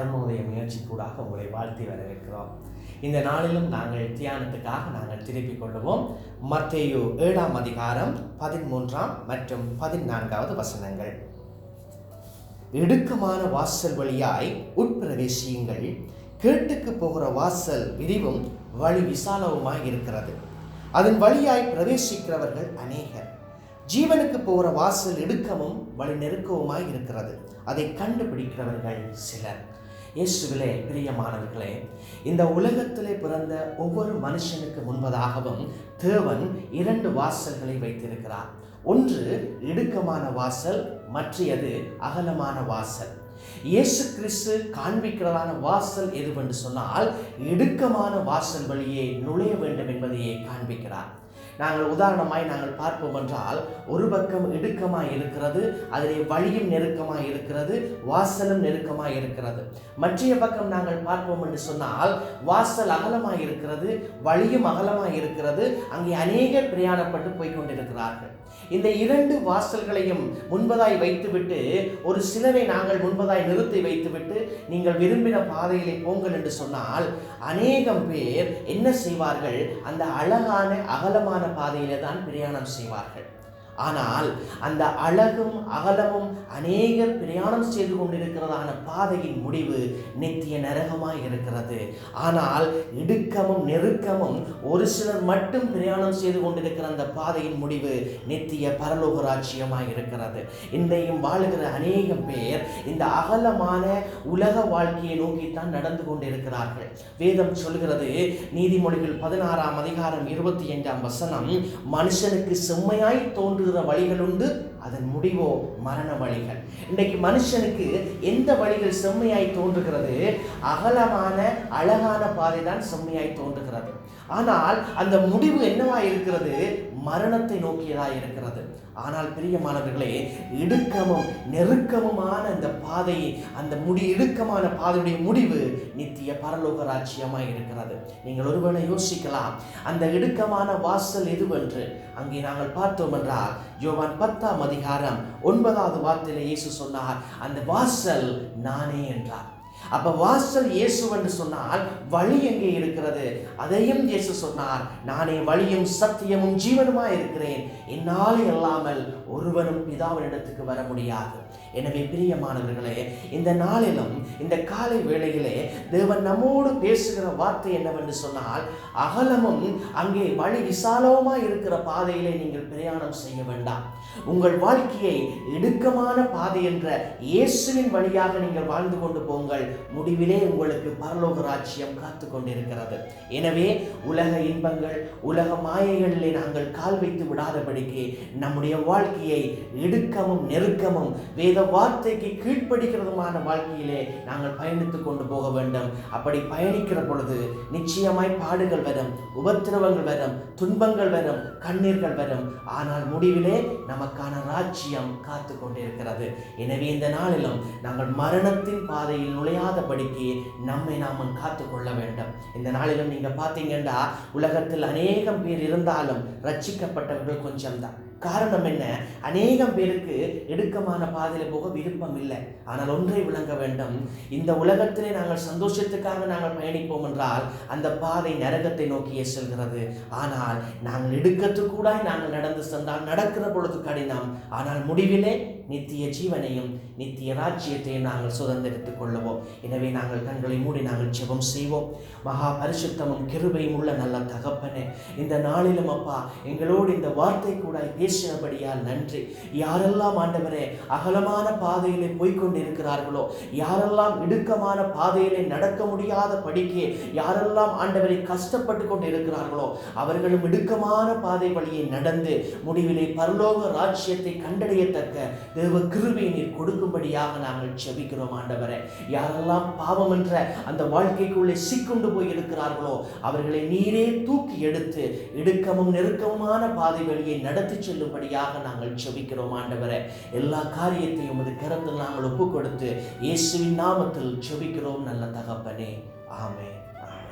நம்முடைய முயற்சிக்கூடாக உங்களை வாழ்த்தி வரவேற்கிறோம். இந்த நாளிலும் நாங்கள் தியானத்துக்காக நாங்கள் திருப்பிக் கொள்வோம் மத்தேயு ஏழாம் அதிகாரம் பதிமூன்றாம் மற்றும் பதினான்காவது வசனங்கள். இடுக்கமான வாசல் வழியாய் உட்பிரவேசியுங்கள். கேட்டுக்கு போகிற வாசல் விரிவும் வழி விசாலவுமாய் இருக்கிறது. அதன் வழியாய் பிரவேசிக்கிறவர்கள் அநேகர். ஜீவனுக்கு போகிற வாசல் இடுக்கமும் வழி நெருக்கவுமாய் இருக்கிறது. அதை கண்டுபிடிக்கிறவர்கள் சிலர். இயேசுவிலே பிரியமானவர்களே இந்த உலகத்திலே பிறந்த ஒவ்வொரு மனுஷனுக்கு முன்பதாகவும் தேவன் இரண்டு வாசல்களை வைத்திருக்கிறார். ஒன்று இடுக்கமான வாசல் மற்றையது அகலமான வாசல். இயேசு கிறிஸ்து காண்பிக்கிறதான வாசல் எதுவென்று சொன்னால் இடுக்கமான வாசல் வழியே நுழைய வேண்டும் என்பதையே காண்பிக்கிறார். நாங்கள் உதாரணமாய் நாங்கள் பார்ப்போம் என்றால் ஒரு பக்கம் இடுக்கமாய் இருக்கிறது அதிலே வழியும் நெருக்கமாய் இருக்கிறது வாசலும் நெருக்கமாய் இருக்கிறது. மற்றைய பக்கம் நாங்கள் பார்ப்போம் என்று சொன்னால் வாசல் அகலமாய் இருக்கிறது வழியும் அகலமாய் இருக்கிறது அங்கே அநேகர் பிரயாணப்பட்டு போய்கொண்டிருக்கிறார்கள் இந்த இரண்டு வாசல்களையும் முன்பதாய் வைத்துவிட்டு ஒரு சிலரை நாங்கள் முன்பதாய் நிறுத்தி வைத்துவிட்டு நீங்கள் விரும்பின பாதையிலே போங்கள் என்று சொன்னால் அநேகம் பேர் என்ன செய்வார்கள்? அந்த அழகான அகலமான பாதையிலே தான் பிரயாணம் செய்வார்கள். ஆனால் அந்த அழகும் அகலமும் அநேகர் பிரயாணம் செய்து கொண்டிருக்கிறதான பாதையின் முடிவு நித்திய நரகமாய் இருக்கிறது. ஆனால் இடுக்கமும் நெருக்கமும் ஒரு சிலர் மட்டும் பிரயாணம் செய்து கொண்டிருக்கிற அந்த பாதையின் முடிவு நித்திய பரலோக ராஜ்யமாய் இருக்கிறது. இன்றையும் வாழுகிற அநேகம் பேர் இந்த அகலமான உலக வாழ்க்கையை நோக்கித்தான் நடந்து கொண்டிருக்கிறார்கள். வேதம் சொல்கிறது நீதிமொழிகள் பதினாறாம் அதிகாரம் இருபத்தி ஐந்தாம் வசனம் மனுஷனுக்கு செம்மையாய் தோன்றுகிற வழிகள் உண்டு அதன் முடிவோ மரண வழிகள். இன்றைக்கு மனுஷனுக்கு எந்த வழிகள் செம்மையாய் தோன்றுகிறது? அகலமான அழகான பாதை தான் செம்மையாய் தோன்றுகிறது. ஆனால் அந்த முடிவு என்னவாய் இருக்கிறது மரணத்தை நோக்கியதாய் இருக்கிறது ஆனால் பிரியமானவர்களே இடுக்கமும் நெருக்கமுமான அந்த பாதை அந்த முடி இடுக்கமான பாதையுடைய முடிவு நித்திய பரலோக ராஜ்யமாக இருக்கிறது. நீங்கள் ஒருவேளை யோசிக்கலாம் அந்த இடுக்கமான வாசல் எதுவென்று? அங்கே நாங்கள் பார்த்தோம் என்றால் யோவான் பத்தாம் அதிகாரம் ஒன்பதாவது வார்த்தையில் இயேசு சொன்னார் அந்த வாசல் நானே என்றார். அப்போ வாசல் இயேசு என்று சொன்னால் வழி எங்கே இருக்கிறது? அதையும் இயேசு சொன்னார் நானே வழியும் சத்தியமும் ஜீவனுமா இருக்கிறேன். என்னாலே இல்லாமல் ஒருவனும் பிதாவினிடத்துக்கு வர முடியாது. எனவே பிரியமானவர்களே இந்த நாளிலும் இந்த காலை வேளையிலே தேவன் நம்மோடு பேசுகிற வார்த்தை என்னவென்று சொன்னால் அகலமும் அங்கே வழி விசாலமாக இருக்கிற பாதையிலே நீங்கள் பிரயாணம் செய்ய வேண்டாம். உங்கள் வாழ்க்கையை இடுக்கமான பாதை என்ற இயேசுவின் வழியாக நீங்கள் வாழ்ந்து கொண்டு போங்கள். முடிவிலே உங்களுக்கு பரலோக ராஜ்யம் காத்து கொண்டிருக்கிறது. எனவே உலக இன்பங்கள் உலக மாயைகளிலே நாங்கள் கால் வைத்து விடாதபடிக்கு நம்முடைய வாழ்க்கை வாழ்க்கையை இடுக்கமும் நெருக்கமும் வேத வார்த்தைக்கு கீழ்ப்படுகிறதுமான வாழ்க்கையிலே நாங்கள் பயணித்து கொண்டு போக வேண்டும். அப்படி பயணிக்கிற பொழுது நிச்சயமாய் பாடுகள் வரும் உபத்திரவங்கள் வரும் துன்பங்கள் வரும் கண்ணீர்கள் வரும். ஆனால் முடிவிலே நமக்கான ராஜ்யம் காத்து கொண்டிருக்கிறது. எனவே இந்த நாளிலும் நாங்கள் மரணத்தின் பாதையில் நுழையாதபடிக்கு நம்மை நாம் காத்து கொள்ள வேண்டும். இந்த நாளிலும் நீங்க பார்த்தீங்கன்னா உலகத்தில் அநேகம் பேர் இருந்தாலும் ரட்சிக்கப்பட்டவர்கள் கொஞ்சம்தான். காரணம் என்ன? அநேகம் பேருக்கு இடுக்கமான பாதையில் போக விருப்பம் இல்லை. ஆனால் ஒன்றை விளங்க வேண்டும். இந்த உலகத்திலே நாங்கள் சந்தோஷத்துக்காக நாங்கள் பயணிப்போம் என்றால் அந்த பாதை நரகத்தை நோக்கியே செல்கிறது. ஆனால் நாங்கள் இடுக்கத்துக்கூடாய் நாங்கள் நடந்து சென்றால் நடக்கிற பொழுது கடினம். ஆனால் முடிவிலே நித்திய ஜீவனையும் நித்திய ராஜ்யத்தையும் நாங்கள் சுதந்திரித்துக் கொள்ளுவோம். எனவே நாங்கள் கண்களை மூடி நாங்கள் ஜெபம் செய்வோம். மகா பரிசுத்தமும் கிருபையும் உள்ள நல்ல தகப்பனே இந்த நாளிலும் அப்பா எங்களோடு இந்த வார்த்தை கூட பேசினபடியால் நன்றி. யாரெல்லாம் ஆண்டவரே அகலமான பாதையிலே போய்கொண்டிருக்கிறார்களோ யாரெல்லாம் இடுக்கமான பாதையிலே நடக்க முடியாத படிக்கே யாரெல்லாம் ஆண்டவரை கஷ்டப்பட்டு கொண்டு இருக்கிறார்களோ அவர்களும் இடுக்கமான பாதை வழியை நடந்து முடிவிலே பரலோக ராஜ்யத்தை கண்டடையத்தக்க தேவ கிருபை நீர் கொடுக்கும்படியாக நாங்கள் செபிக்கிறோம் ஆண்டவரே. யாரெல்லாம் பாவம் என்ற அந்த வாழ்க்கைக்குள்ளே சிக்குண்டு போய் இருக்கிறார்களோ அவர்களை நீரே தூக்கி எடுத்து இடுக்கமும் நெருக்கமுமான பாதை வழியை நடத்தி செல்லும்படியாக நாங்கள் செபிக்கிறோம் ஆண்டவரே. எல்லா காரியத்தையும் உமது கரத்தில் நாங்கள் ஒப்பு கொடுத்து இயேசுவின் நாமத்தில் செபிக்கிறோம் நல்ல தகப்பனே. ஆமே ஆமே